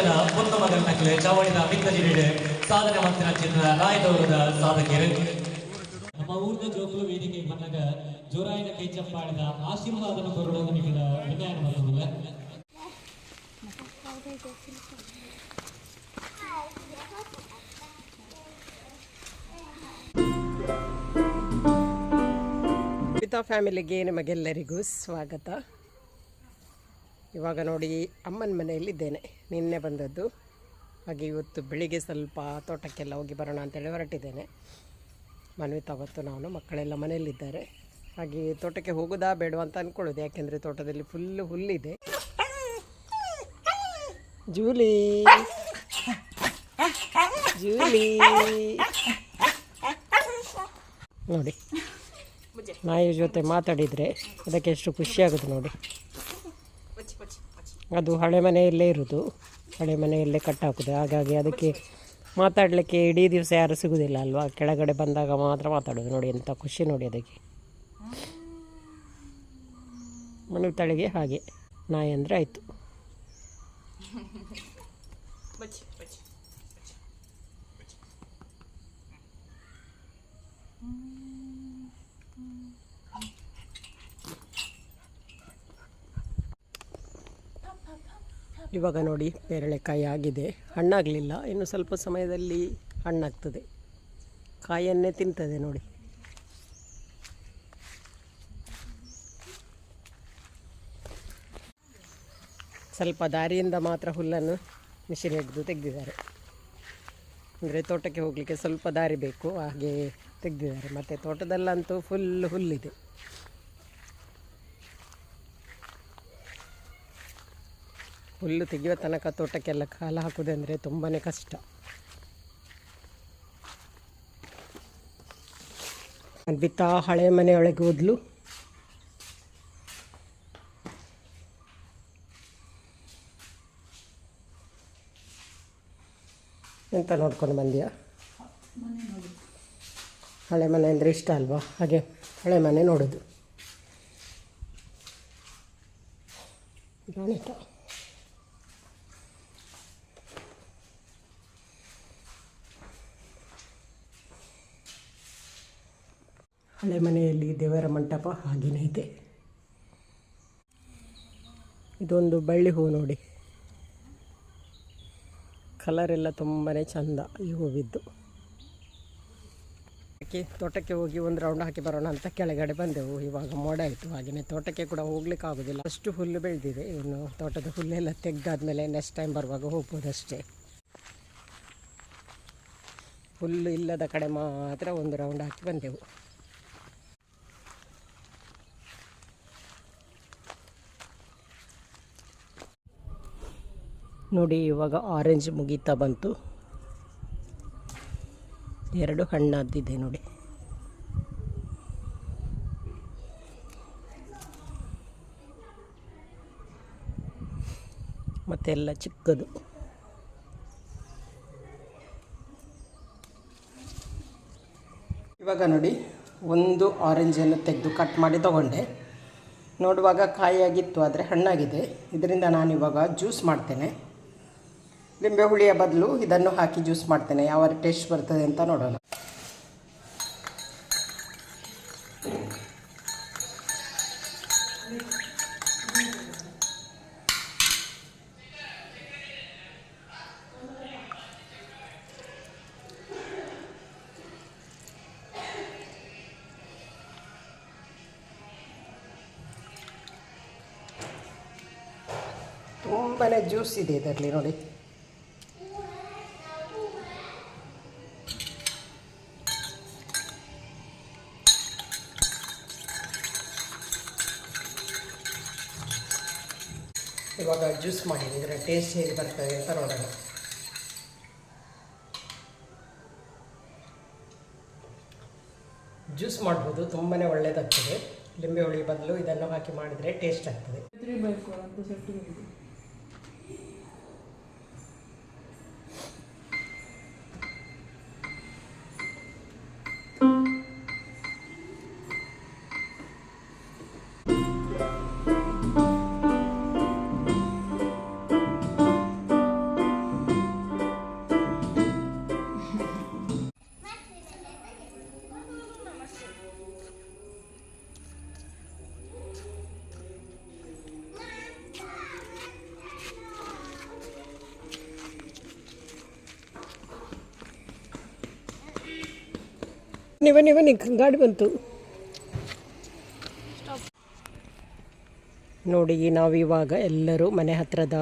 ವರ್ಷದ ಉತ್ತಮ ಮಗನ ನಕಲೆ ಚವಳಿನ ನೀಡಿ ಸಾಧನೆ ಮಂತ್ರಿನ ಚಿತ್ರ ರಾಯದವರದ ಸಾಧಕಿಯರು. ನಮ್ಮ ಊರಿನ ಜೋಗುಲು ವೇದಿಕೆ ಬಂದಾಗ ಜೋರಾಯಿನ ಕೈ ಚಪ್ಪಾಳಿದ ಆಶೀರ್ವಾದನ ಕೊರಡೋದು ವಿನಯನ ಮಲ್ಲುವುದಿಲ್ಲ ಪಿತಾ ಫ್ಯಾಮಿಲಿಗೆ ನಿಮಗೆಲ್ಲರಿಗೂ ಸ್ವಾಗತ. ಇವಾಗ ನೋಡಿ, ಅಮ್ಮನ ಮನೆಯಲ್ಲಿದ್ದೇನೆ. ನಿನ್ನೆ ಬಂದದ್ದು. ಹಾಗೆ ಇವತ್ತು ಬೆಳಿಗ್ಗೆ ಸ್ವಲ್ಪ ತೋಟಕ್ಕೆಲ್ಲ ಹೋಗಿ ಬರೋಣ ಅಂತೇಳಿ ಹೊರಟಿದ್ದೇನೆ. ಮನವಿ ತಾವತ್ತು ನಾನು, ಮಕ್ಕಳೆಲ್ಲ ಮನೆಯಲ್ಲಿದ್ದಾರೆ. ಹಾಗೆ ತೋಟಕ್ಕೆ ಹೋಗೋದಾ ಬೇಡವಾ ಅಂತ ಅಂದ್ಕೊಳ್ಳೋದು ಯಾಕೆಂದರೆ ತೋಟದಲ್ಲಿ ಫುಲ್ಲು ಹುಲ್ಲಿದೆ. ಜೂಲಿ! ಜೂಲಿ! ನೋಡಿ, ನಾಯಿ ಜೊತೆ ಮಾತಾಡಿದರೆ ಅದಕ್ಕೆ ಎಷ್ಟು ಖುಷಿಯಾಗುತ್ತೆ ನೋಡಿ. ಅದು ಹಳೆ ಮನೆಯಲ್ಲೇ ಇರೋದು. ಹಳೆ ಮನೆಯಲ್ಲೇ ಕಟ್ಟಾಕೋದು. ಹಾಗಾಗಿ ಅದಕ್ಕೆ ಮಾತಾಡಲಿಕ್ಕೆ ಇಡೀ ದಿವಸ ಯಾರು ಸಿಗೋದಿಲ್ಲ ಅಲ್ವಾ? ಕೆಳಗಡೆ ಬಂದಾಗ ಮಾತ್ರ ಮಾತಾಡೋದು ನೋಡಿ ಎಂಥ ಖುಷಿ ನೋಡಿ ಅದಕ್ಕೆ. ಮನುತಳಿಗೆ ಹಾಗೆ. ನಾಯಿ ಅಂದರೆ ಆಯಿತು. ಇವಾಗ ನೋಡಿ ಪೇರಳೆಕಾಯಿ ಆಗಿದೆ. ಹಣ್ಣಾಗಲಿಲ್ಲ. ಇನ್ನು ಸ್ವಲ್ಪ ಸಮಯದಲ್ಲಿ ಹಣ್ಣಾಗ್ತದೆ. ಕಾಯನ್ನೇ ತಿಂತದೆ ನೋಡಿ. ಸ್ವಲ್ಪ ದಾರಿಯಿಂದ ಮಾತ್ರ ಹುಲ್ಲನ್ನು ಮಿಷಿನ್ ಹಿಡಿದು ತೆಗೆದಿದ್ದಾರೆ. ಅಂದರೆ ತೋಟಕ್ಕೆ ಹೋಗಲಿಕ್ಕೆ ಸ್ವಲ್ಪ ದಾರಿ ಬೇಕು. ಹಾಗೆ ತೆಗೆದಿದ್ದಾರೆ. ಮತ್ತು ತೋಟದಲ್ಲಂತೂ ಫುಲ್ ಹುಲ್ಲಿದೆ. ಹುಲ್ಲು ತೆಗೆಯುವ ತನಕ ತೋಟಕ್ಕೆಲ್ಲ ಕಾಲ ಹಾಕೋದಂದರೆ ತುಂಬಾ ಕಷ್ಟ. ಬಿತ್ತಾ ಹಳೆ ಮನೆಯೊಳಗೆ ಹೋದ್ಲು. ಎಂತ ನೋಡ್ಕೊಂಡು ಬಂದ್ಯಾ? ಹಳೆ ಮನೆ ಅಂದರೆ ಇಷ್ಟ ಅಲ್ವಾ? ಹಾಗೆ ಹಳೆ ಮನೆ ನೋಡೋದು. ಹಳೆ ಮನೆಯಲ್ಲಿ ದೇವರ ಮಂಟಪ ಹಾಗೆಯೇ ಇದೆ. ಇದೊಂದು ಬಳ್ಳಿ ಹೂವು ನೋಡಿ. ಕಲರೆಲ್ಲ ತುಂಬಾ ಚಂದ ಈ ಹೂವಿದ್ದು. ಅದಕ್ಕೆ ತೋಟಕ್ಕೆ ಹೋಗಿ ಒಂದು ರೌಂಡ್ ಹಾಕಿ ಬರೋಣ ಅಂತ ಕೆಳಗಡೆ ಬಂದೆವು. ಇವಾಗ ಮೋಡ ಆಯಿತು. ಹಾಗೆಯೇ ತೋಟಕ್ಕೆ ಕೂಡ ಹೋಗ್ಲಿಕ್ಕೆ ಆಗೋದಿಲ್ಲ. ಅಷ್ಟು ಹುಲ್ಲು ಬೆಳೆದಿದೆ. ಇನ್ನು ತೋಟದ ಹುಲ್ಲೆಲ್ಲ ತೆಗೆದಾದ್ಮೇಲೆ ನೆಕ್ಸ್ಟ್ ಟೈಮ್ ಬರುವಾಗ ಹೋಗ್ಬೋದಷ್ಟೇ ಹುಲ್ಲು ಇಲ್ಲದ ಕಡೆ ಮಾತ್ರ ಒಂದು ರೌಂಡ್ ಹಾಕಿ ಬಂದೆವು. ನೋಡಿ, ಇವಾಗ ಆರೆಂಜ್ ಮುಗೀತಾ ಬಂತು. ಎರಡು ಹಣ್ಣಾದಿದೆ ನೋಡಿ. ಮತ್ತೆಲ್ಲ ಚಿಕ್ಕದು. ಇವಾಗ ನೋಡಿ, ಒಂದು ಆರೆಂಜನ್ನು ತೆಗೆದು ಕಟ್ ಮಾಡಿ ತಗೊಂಡೆ. ನೋಡುವಾಗ ಕಾಯಿಯಾಗಿತ್ತು, ಆದರೆ ಹಣ್ಣಾಗಿದೆ. ಇದರಿಂದ ನಾನು ಇವಾಗ ಜ್ಯೂಸ್ ಮಾಡ್ತೇನೆ. ಲಿಂಬೆ ಹುಳಿಯ ಬದಲು ಇದನ್ನು ಹಾಕಿ ಜ್ಯೂಸ್ ಮಾಡ್ತೇನೆ. ಯಾವ ಟೇಸ್ಟ್ ಬರ್ತದೆ ಅಂತ ನೋಡೋಣ. ತುಂಬಾ ಜ್ಯೂಸ್ ಇದೆ ಇದರಲ್ಲಿ ನೋಡಿ. ಜ್ಯೂಸ್ ಮಾಡಿ ಇದರ ಟೇಸ್ಟ್ ಹೇಗೆ ಬರ್ತದೆ ಅಂತ ನೋಡೋಣ. ಜ್ಯೂಸ್ ಮಾಡ್ಬೋದು ತುಂಬಾ ಒಳ್ಳೆಯದಾಗ್ತದೆ ಲಿಂಬೆ ಹುಳಿ ಬದಲು ಇದನ್ನು ಹಾಕಿ ಮಾಡಿದರೆ ಟೇಸ್ಟ್ ಆಗ್ತದೆ. ಬನ್ನಿ ಬನ್ನಿ ಬನ್ನಿ ಗಾಡಿ ಬಂತು. ನೋಡಿ ನಾವಿವಾಗ ಎಲ್ಲರೂ ಮನೆ ಹತ್ರದ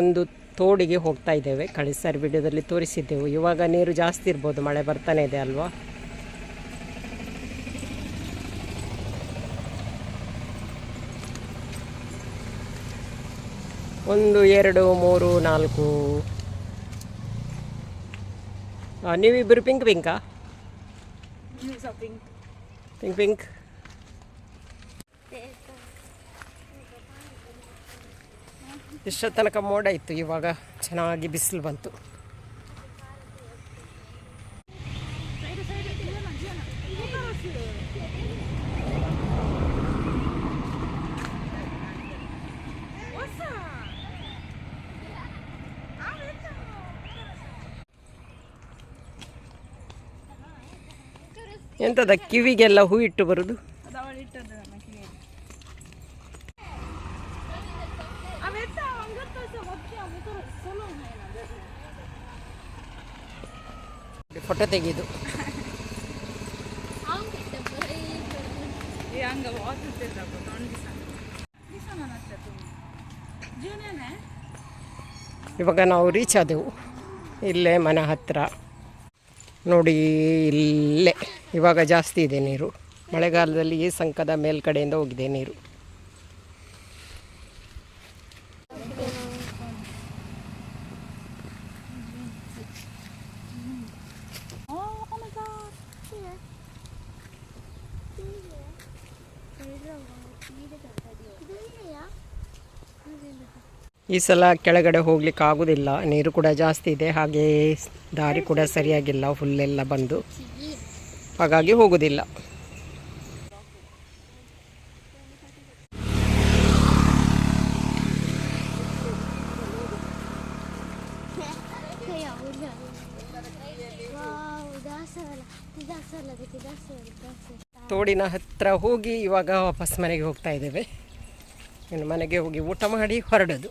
ಒಂದು ತೋಡಿಗೆ ಹೋಗ್ತಾ ಇದ್ದೇವೆ. ಕಳೆದ ಸಾರಿ ವಿಡಿಯೋದಲ್ಲಿ ತೋರಿಸಿದ್ದೆವು. ಇವಾಗ ನೀರು ಜಾಸ್ತಿ ಇರ್ಬೋದು, ಮಳೆ ಬರ್ತಾನೆ ಇದೆ ಅಲ್ವಾ? ಒಂದು, ಎರಡು, ಮೂರು, ನಾಲ್ಕು. ನೀವಿಬ್ಬರು ಪಿಂಕ್ ಪಿಂಕಾ? ಪಿಂಕ್ Pink, ಇಷ್ಟ ತನಕ ಮೋಡ ಇತ್ತು ಇವಾಗ ಚೆನ್ನಾಗಿ ಬಿಸಿಲು ಬಂತು. ಎಂತದ ಕಿವಿಗೆಲ್ಲ ಹೂ ಇಟ್ಟು ಬರುದು? ಫೋಟೋ ತೆಗೆದು. ಇವಾಗ ನಾವು ರೀಚ್ ಆದೆವು. ಇಲ್ಲೇ ಮನೆ ಹತ್ತಿರ ನೋಡಿ ಇಲ್ಲೇ. ಇವಾಗ ಜಾಸ್ತಿ ಇದೆ ನೀರು. ಮಳೆಗಾಲದಲ್ಲಿ ಈ ಸಂಕದ ಮೇಲ್ಕಡೆಯಿಂದ ಹೋಗಿದೆ ನೀರು. ಈ ಸಲ ಕೆಳಗಡೆ ಹೋಗ್ಲಿಕ್ಕೆ ಆಗೋದಿಲ್ಲ. ನೀರು ಕೂಡ ಜಾಸ್ತಿ ಇದೆ. ಹಾಗೆ ದಾರಿ ಕೂಡ ಸರಿಯಾಗಿಲ್ಲ. ಫುಲ್ಲೆಲ್ಲ ಬಂದು. ಹಾಗಾಗಿ ಹೋಗೋದಿಲ್ಲ. ತೋಡಿನ ಹತ್ತಿರ ಹೋಗಿ ಇವಾಗ ವಾಪಸ್ ಮನೆಗೆ ಹೋಗ್ತಾ ಇದ್ದೇವೆ. ಇನ್ನು ಮನೆಗೆ ಹೋಗಿ ಊಟ ಮಾಡಿ ಹೊರಡೋದು.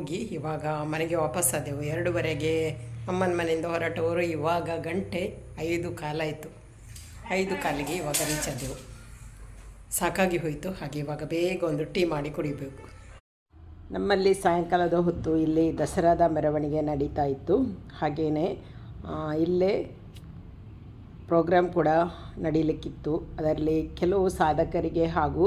ಹೋಗಿ ಇವಾಗ ಮನೆಗೆ ವಾಪಸ್ ಆದೆವು. ಎರಡೂವರೆಗೆ ಅಮ್ಮನ ಮನೆಯಿಂದ ಹೊರಟವರು ಇವಾಗ ಗಂಟೆ ಐದು ಕಾಲಾಯಿತು. ಐದು ಕಾಲಿಗೆ ಇವಾಗ ರೀಚ್ ಆದೆವು. ಸಾಕಾಗಿ ಹೋಯಿತು. ಹಾಗೆ ಇವಾಗ ಬೇಗ ಒಂದು ಟೀ ಮಾಡಿ ಕುಡಿಬೇಕು. ನಮ್ಮಲ್ಲಿ ಸಾಯಂಕಾಲದ ಹೊತ್ತು ಇಲ್ಲಿ ದಸರಾದ ಮೆರವಣಿಗೆ ನಡೀತಾ ಇತ್ತು. ಹಾಗೆಯೇ ಇಲ್ಲೇ ಪ್ರೋಗ್ರಾಮ್ ಕೂಡ ನಡೀಲಿಕ್ಕಿತ್ತು. ಅದರಲ್ಲಿ ಕೆಲವು ಸಾಧಕರಿಗೆ ಹಾಗೂ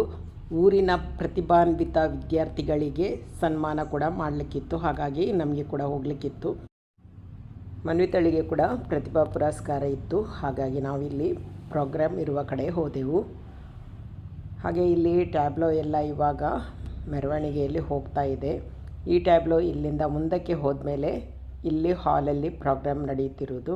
ಊರಿನ ಪ್ರತಿಭಾನ್ವಿತ ವಿದ್ಯಾರ್ಥಿಗಳಿಗೆ ಸನ್ಮಾನ ಕೂಡ ಮಾಡಲಿಕ್ಕಿತ್ತು. ಹಾಗಾಗಿ ನಮಗೆ ಕೂಡ ಹೋಗಲಿಕ್ಕಿತ್ತು. ಮನ್ವಿತಳಿಗೆ ಕೂಡ ಪ್ರತಿಭಾ ಪುರಸ್ಕಾರ ಇತ್ತು. ಹಾಗಾಗಿ ನಾವಿಲ್ಲಿ ಪ್ರೋಗ್ರಾಮ್ ಇರುವ ಕಡೆ ಹೋದೆವು. ಹಾಗೆ ಇಲ್ಲಿ ಟ್ಯಾಬ್ಲೋ ಎಲ್ಲ ಇವಾಗ ಮೆರವಣಿಗೆಯಲ್ಲಿ ಹೋಗ್ತಾ ಇದೆ. ಈ ಟ್ಯಾಬ್ಲೋ ಇಲ್ಲಿಂದ ಮುಂದಕ್ಕೆ ಹೋದ ಮೇಲೆ ಇಲ್ಲಿ ಹಾಲಲ್ಲಿ ಪ್ರೋಗ್ರಾಮ್ ನಡೀತಿರೋದು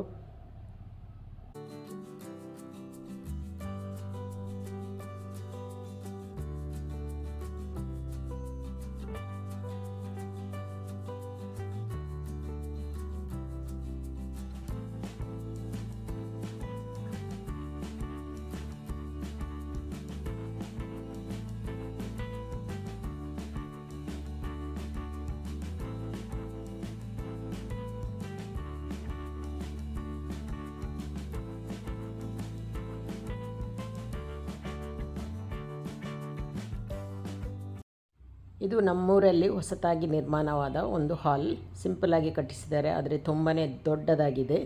ಇದು ನಮ್ಮೂರಲ್ಲಿ ಹೊಸತಾಗಿ ನಿರ್ಮಾಣವಾದ ಒಂದು ಹಾಲ್. ಸಿಂಪಲಾಗಿ ಕಟ್ಟಿಸಿದ್ದಾರೆ. ಆದರೆ ತುಂಬಾ ದೊಡ್ಡದಾಗಿದೆ.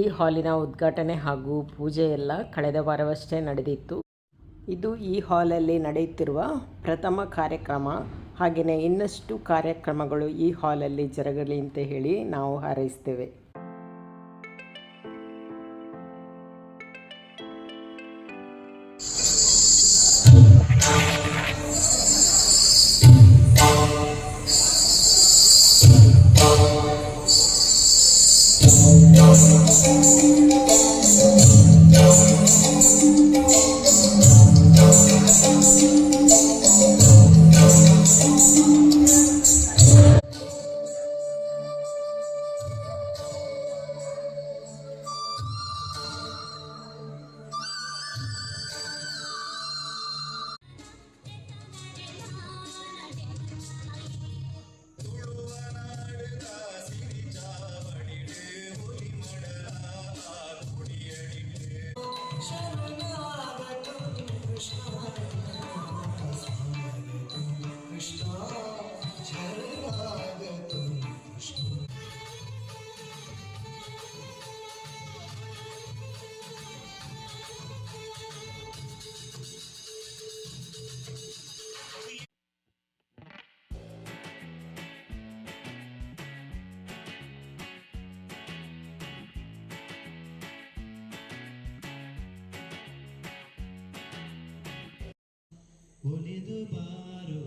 ಈ ಹಾಲಿನ ಉದ್ಘಾಟನೆ ಹಾಗೂ ಪೂಜೆ ಎಲ್ಲ ಕಳೆದ ವಾರವಷ್ಟೇ ನಡೆದಿತ್ತು. ಇದು ಈ ಹಾಲಲ್ಲಿ ನಡೆಯುತ್ತಿರುವ ಪ್ರಥಮ ಕಾರ್ಯಕ್ರಮ. ಹಾಗೆಯೇ ಇನ್ನಷ್ಟು ಕಾರ್ಯಕ್ರಮಗಳು ಈ ಹಾಲಲ್ಲಿ ಜರಗಲಿ ಅಂತ ಹೇಳಿ ನಾವು ಹಾರೈಸ್ತೇವೆ. होने दो बारो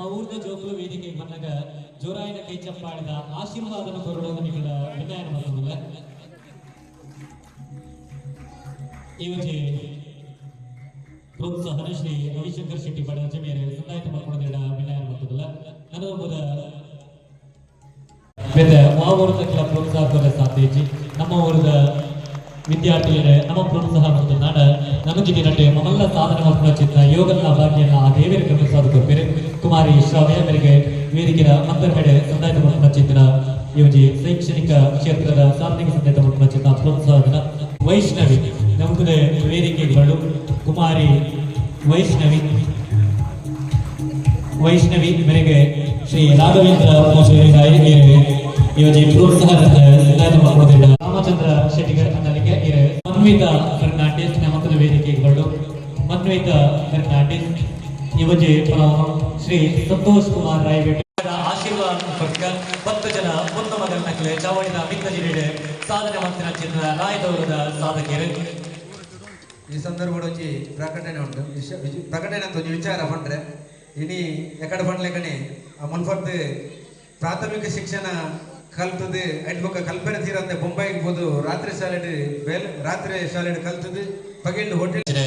ನಮ್ಮ ಊರಿನ ಜೋಕುಲು ವೇದಿಕೆಗೆ ಬಂದಾಗ ಜೋರಾಯಿನ ಕೈ ಚಪ್ಪಾಳಿದ ಆಶೀರ್ವಾದನ ಕೊರಡೋದು ನಿಗಳ ವಿನಯನ ಬಂದಿಲ್ಲ ಇವತ್ತು ಪ್ರೋತ್ಸಾಹನ ಶ್ರೀ ರವಿಶಂಕರ್ ಶೆಟ್ಟಿ ಪಡೆದ ಜಮೇರೆ ಸಂದಾಯಿತ ಮಕ್ಕಳದ ವಿನಯನ ಬಂದಿಲ್ಲ ನನಗೊಬ್ಬದ ಬೇರೆ ಮಾವೂರದ ಕೆಲ ಪ್ರೋತ್ಸಾಹದ ಸಾಧ್ಯತೆ ನಮ್ಮ ಊರದ ವಿದ್ಯಾರ್ಥಿಗಳೇ ನಮ್ಮ ಪ್ರೋತ್ಸಾಹ ಮತ್ತು ನಾಡ ನಟೆ ಮಮಲ್ಲ ಸಾಧನ ಮಕ್ಕಳ ಚಿತ್ರ ಯೋಗನ ಭಾಗ್ಯನ ಆ ದೇವರ ಪ್ರಸಾದ ಕೊಡ್ಬೇರೆ ಕುಮಾರಿ ಶ್ರಾವ್ಯ ಮೇರೆಗೆ ವೇದಿಕೆಯ ಕಡೆ ಸಂದಾಯಿತ ಮಾಡ್ಕೊಂಡು ಚಿತ್ರ ಯೋಜಿ ಶೈಕ್ಷಣಿಕ ಕ್ಷೇತ್ರದ ಸಾಧನೆಗೆ ಸಂದೇತ ಮಾಡ್ಕೊಂಡು ಚಿತ್ರ ಪ್ರೋತ್ಸಾಹದ ವೈಷ್ಣವಿ ನಮ್ಮದೇ ವೇದಿಕೆಗಳು ಕುಮಾರಿ ವೈಷ್ಣವಿ ವೈಷ್ಣವಿ ಮೇರೆಗೆ ಶ್ರೀ ರಾಘವೇಂದ್ರ ಯೋಜಿ ಪ್ರೋತ್ಸಾಹ ಯುವಜೆ ಶ್ರೀ ಸಂತೋಷ್ ಕುಮಾರ್ ರಾಯ್ ಆಶೀರ್ವಾದ ಪಕ್ಕ ಭಕ್ತ ಜನ ನಕಲೆ ಚಾವಡಿನ ಮಿಕ್ಕಜಿ ನೀಡೆ ಸಾಧನೆ ಮಾಡ್ತಿನ ಚಿತ್ರ ರಾಯದೌರದ ಸಾಧಕರು ಈ ಸಂದರ್ಭದಲ್ಲಿ ಪ್ರಕಟಣೆ ಉಂಟು. ಪ್ರಕಟಣೆ ಅಂತ ಒಂದು ವಿಚಾರ ಪಂಡ್ರೆ ಇನಿ ಎಕಡೆ ಪಂಡ್ಲೆಕನೆ ಆ ಮುನ್ಪರ್ದು ಪ್ರಾಥಮಿಕ ಶಿಕ್ಷಣ ಕಲ್ತದು ಐಟ್ ಬೊಕ್ಕ ಕಲ್ಪನೆ ತೀರಂತೆ ಮುಂಬೈಗೆ ಹೋದು ರಾತ್ರಿ ಶಾಲೆ ಬೇಲ್ ರಾತ್ರಿ ಶಾಲೆ ಕಲ್ತದೆ. ಪಗೆಂಡು ಹೋಟೆಲ್ ಇವರು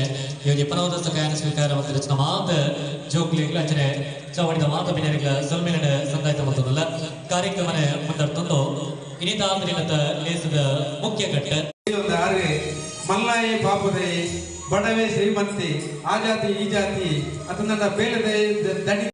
ಯೋಗಿ ಪನವದಸ್ತ ಗಾಯನ ಸ್ವೀಕಾರ ಮತ್ತು ರಚನೆ ಮಾತ ಜೋಕ್ಲಿ ಅಂಚನೆ ಚವಡಿದ ಮಾತ ಬಿನರಿಗಳ ಸೊಲ್ಮೇಲಿನ ಸಂದಾಯಿತ ಮತ್ತದಲ್ಲ ಕಾರ್ಯಕ್ರಮನ ಮುಂದರ್ತಂದು ಇನಿತಾಂದ್ರಿನತ ಲೇಸದ ಮುಖ್ಯ ಘಟ್ಟ. ಒಂದು ಆರೆ ಮಲ್ಲಾಯಿ ಪಾಪದೆ ಬಡವೆ ಶ್ರೀಮಂತಿ ಆ ಜಾತಿ ಈ ಜಾತಿ ಅದು ನನ್ನ ಬೇಲದೆ ದಡಿ